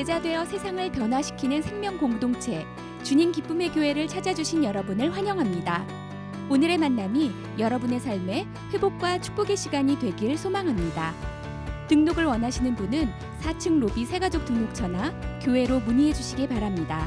제자되어 세상을 변화시키는 생명 공동체 주님 기쁨의 교회를 찾아주신 여러분을 환영합니다. 오늘의 만남이 여러분의 삶에 회복과 축복의 시간이 되길 소망합니다. 등록을 원하시는 분은 4층 로비 새가족 등록처나 교회로 문의해 주시기 바랍니다.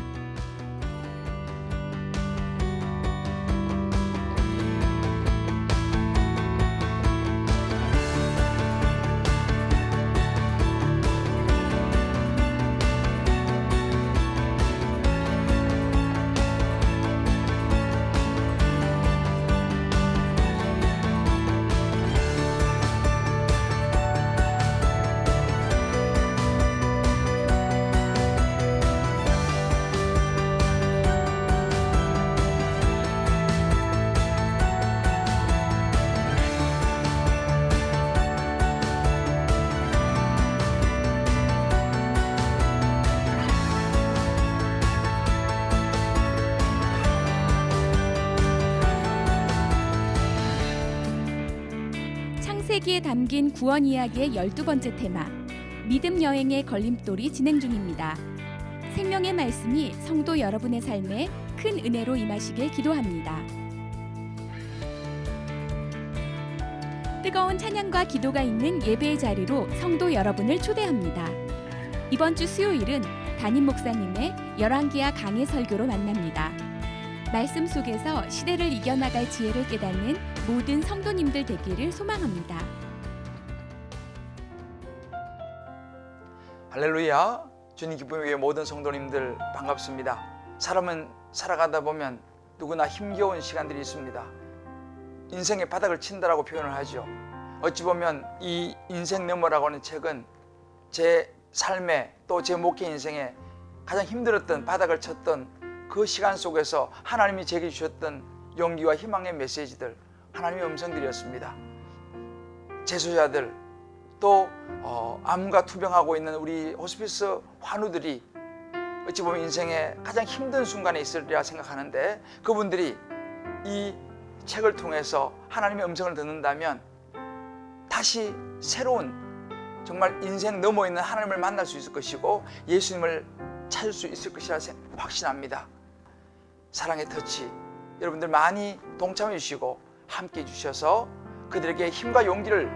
창세기에 담긴 구원 이야기의 12번째 테마 믿음 여행의 걸림돌이 진행 중입니다. 생명의 말씀이 성도 여러분의 삶에 큰 은혜로 임하시길 기도합니다. 뜨거운 찬양과 기도가 있는 예배의 자리로 성도 여러분을 초대합니다. 이번 주 수요일은 담임 목사님의 열왕기야 강의 설교로 만납니다. 말씀 속에서 시대를 이겨나갈 지혜를 깨닫는 모든 성도님들 되기를 소망합니다. 할렐루야. 주님 기쁨의 교회 모든 성도님들 반갑습니다. 사람은 살아가다 보면 누구나 힘겨운 시간들이 있습니다. 인생의 바닥을 친다라고 표현을 하죠. 어찌 보면 이 인생 너머라고 하는 책은 제 삶에 또 제 목회 인생에 가장 힘들었던 바닥을 쳤던 그 시간 속에서 하나님이 제게 주셨던 용기와 희망의 메시지들 하나님의 음성들이었습니다 재소자들 또 어, 암과 투병하고 있는 우리 호스피스 환우들이 어찌 보면 인생의 가장 힘든 순간에 있으리라 생각하는데 그분들이 이 책을 통해서 하나님의 음성을 듣는다면 다시 새로운 정말 인생 넘어 있는 하나님을 만날 수 있을 것이고 예수님을 찾을 수 있을 것이라 생- 확신합니다. 사랑의 터치 여러분들 많이 동참해 주시고 함께 해 주셔서 그들에게 힘과 용기를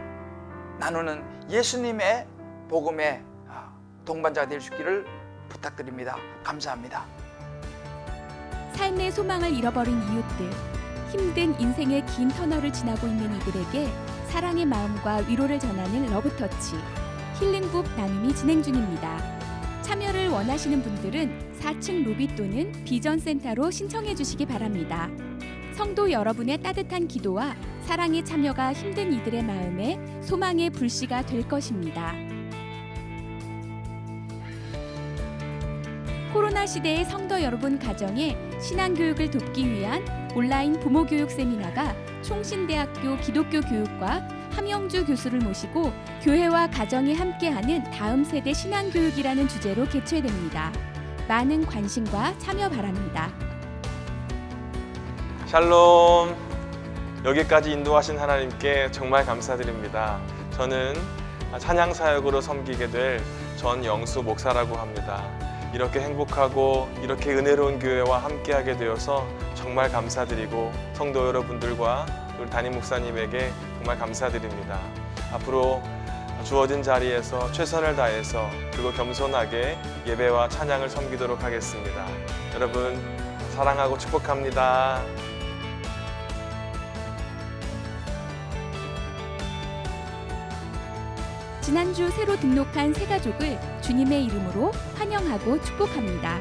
나누는 예수님의 복음의 아, 동반자가 될 수 있기를 부탁드립니다. 감사합니다. 삶의 소망을 잃어버린 이웃들, 힘든 인생의 긴 터널을 지나고 있는 이들에게 사랑의 마음과 위로를 전하는 러브터치, 힐링북 나눔이 진행 중입니다. 참여를 원하시는 분들은 4층 로비 또는 비전센터로 신청해 주시기 바랍니다. 성도 여러분의 따뜻한 기도와 사랑의 참여가 힘든 이들의 마음에 소망의 불씨가 될 것입니다. 코로나 시대의 성도 여러분 가정에 신앙 교육을 돕기 위한 온라인 부모 교육 세미나가 총신대학교 기독교 교육과 함영주 교수를 모시고 교회와 가정이 함께하는 다음 세대 신앙 교육이라는 주제로 개최됩니다. 많은 관심과 참여 바랍니다. 샬롬. 여기까지 인도하신 하나님께 정말 감사드립니다. 저는 찬양 사역으로 섬기게 될 전영수 목사라고 합니다. 이렇게 행복하고 이렇게 은혜로운 교회와 함께하게 되어서 정말 감사드리고 성도 여러분들과 우리 담임 목사님에게 정말 감사드립니다. 앞으로 주어진 자리에서 최선을 다해서 그리고 겸손하게 예배와 찬양을 섬기도록 하겠습니다. 여러분 사랑하고 축복합니다. 지난주 새로 등록한 새 가족을 주님의 이름으로 환영하고 축복합니다.